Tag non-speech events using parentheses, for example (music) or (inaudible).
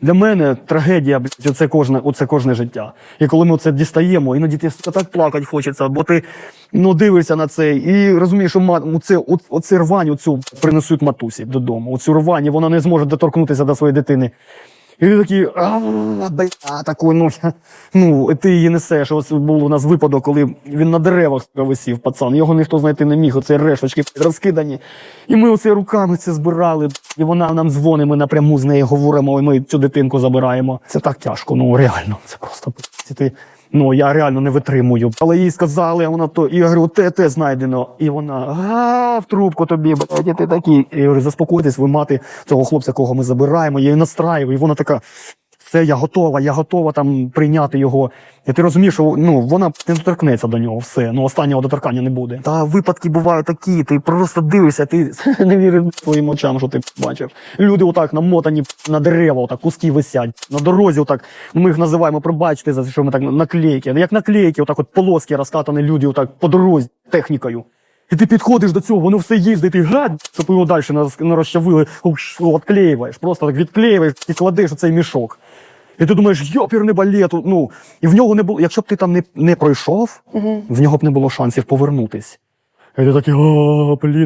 Для мене трагедія, блядь, це кожне, оце кожне життя. І коли ми це дістаємо, іноді ти так плакати хочеться, бо ти ну, дивишся на це і розумієш, що мат, оце, оце рвань оцю принесуть матусі додому. Оцю рвань, і вона не зможе доторкнутися до своєї дитини. І ти такий, а, такий, ну, ну, ти її несеш. Ось був у нас випадок, коли він на деревах висів, пацан. Його ніхто знайти не міг, оце решточки розкидані. І ми оце руками це збирали, і вона нам дзвонить, ми напряму з нею говоримо, і ми цю дитинку забираємо. Це так тяжко, ну реально, це просто ти. Ну, я реально не витримую. Але їй сказали, а вона то, і я говорю, те, те знайдено. І вона, а, в трубку тобі, блядь, і ти такий. І я говорю, заспокойтесь, ви мати цього хлопця, кого ми забираємо. Я її настраюю, і вона така, все, я готова, я готова там прийняти його. І ти розумієш, що ну, вона не доторкнеться до нього, все. Ну, останнього доторкання не буде. Та випадки бувають такі, ти просто дивишся, ти (laughs) не віриш своїм очам, що ти бачив. Люди отак намотані на дерева, отак куски висять, на дорозі, отак. Ми їх називаємо, пробачте, за що ми так наклейки. Як наклейки, отак от полоски розкатані люди, отак по дорозі технікою. І ти підходиш до цього, воно все їздить, і гад, щоб його далі не роз- не розчавили, відклеюєш, просто так відклеюєш і кладеш оцей мішок. І ти думаєш, йопірний балет, ну, і в нього не було, якщо б ти там не, не пройшов, в нього б не було шансів повернутись. І ти такий, о, блін.